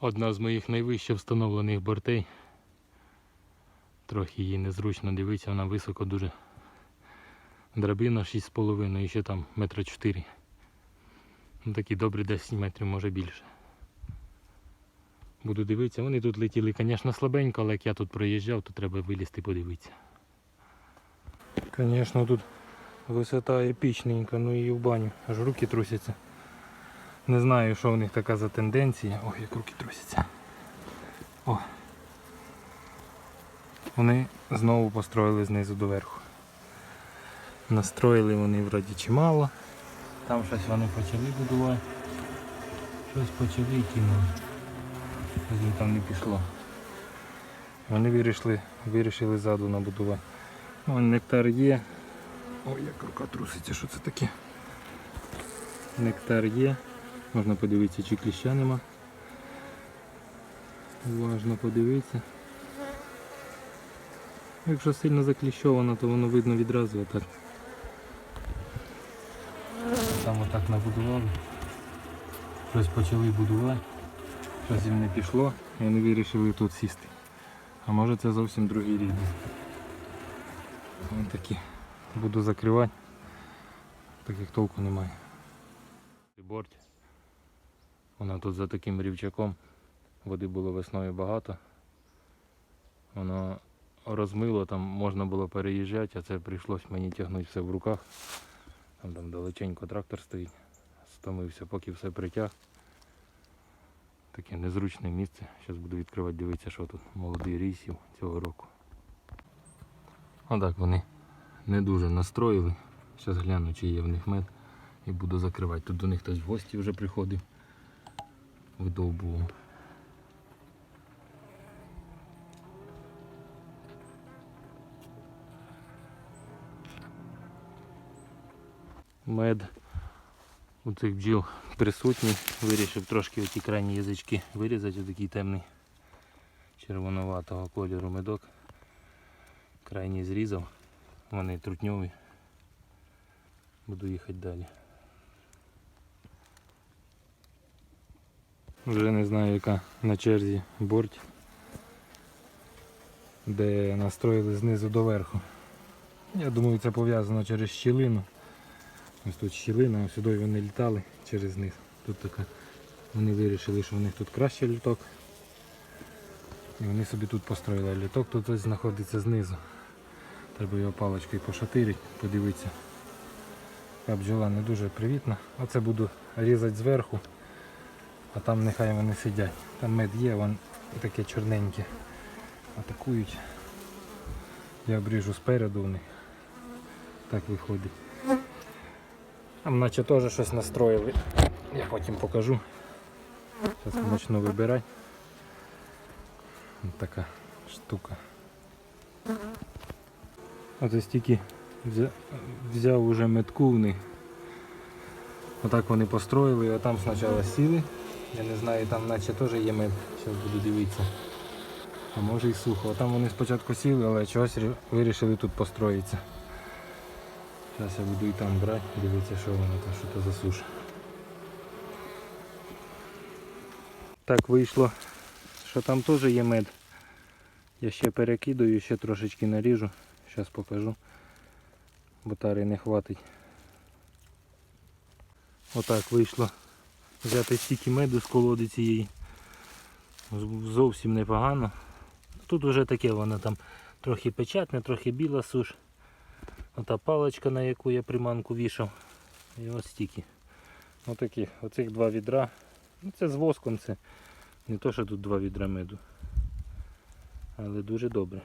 Одна з моїх найвище встановлених бортей. Трохи їй незручно дивитися, вона високо дуже. Драбина 6,5 і ще там метра 4. Ну такі добрі 10 метрів, може більше. Буду дивитися. Вони тут летіли, звісно, слабенько, але як я тут проїжджав, то треба вилізти подивитися. Звісно, тут висота епічненька, ну і в баню. Аж руки трусяться. Не знаю, що у них така за тенденція. Ой, як руки трусяться. О. Вони знову построїли знизу до верху. Настроїли вони вроді чимало. Там щось вони почали будувати. Щось почали і кинули. Щось там не пішло. Вони вирішили, вирішили ззаду набудувати. Вон нектар є. Ой, як рука труситься, що це таке? Нектар є. Можна подивитися, чи кліща нема. Уважно подивитися. Якщо сильно закліщовано, то воно видно відразу отак. Там отак набудували. Щось почали будувати. Щось їм не пішло і вони вирішили тут сісти. А може це зовсім другий рівень. Ось такі. Буду закривати. Таких толку немає. Борть. Вона тут за таким рівчаком. Води було весною багато. Воно розмило, там можна було переїжджати, а це прийшлось мені тягнути все в руках. Там, там далеченько трактор стоїть. Стомився, поки все притяг. Таке незручне місце. Зараз буду відкривати, дивитися, що тут молодий рейсів цього року. Отак вони не дуже настроїли. Зараз гляну, чи є в них мед і буду закривати. Тут до них хтось в гості вже приходив. Видовбував. Мед у цих бджіл присутній. Вирішив трошки оті крайні язички вирізати, отакий темний червонуватого кольору медок. Крайній зрізав. Вони трутньові. Буду їхати далі. Вже не знаю яка на черзі борть, де настроїли знизу до верху. Я думаю це пов'язано через щілину. Ось тут щілина, ось сюди вони літали через низ. Тут така. Вони вирішили, що у них тут краще літок. І вони собі тут построїли. Літок тут ось знаходиться знизу. Треба його паличкою пошатирити, подивитися. Бджола не дуже привітна. Оце буду різати зверху, а там нехай вони сидять. Там мед є, вон таке чорненьке. Атакують. Я обріжу спереду в них. Так виходить. Там наче теж щось настроїли. Я потім покажу. Зараз почну вибирати. Ось така штука. Оце стільки взя- взяв уже метку в них. Отак вони построїли, а там спочатку сіли. Я не знаю, там наче теж є мед. Зараз буду дивитися. А може і сухо. Там вони спочатку сіли, але чогось вирішили тут построїтися. Зараз я буду і там брати, дивитися, що воно там, що то за суша. Так вийшло, що там теж є мед. Я ще перекидаю, ще трошечки наріжу. Зараз покажу. Бо тари не хватить. Отак вийшло. Взяти стільки меду з колоди цієї. Зовсім непогано. Тут вже таке воно там трохи печатне, трохи біла суш. Ота паличка, на яку я приманку вішав. І ось стільки. Отакі, оцих два відра. Ну, це з воском це. Не то, що тут два відра меду. Але дуже добре.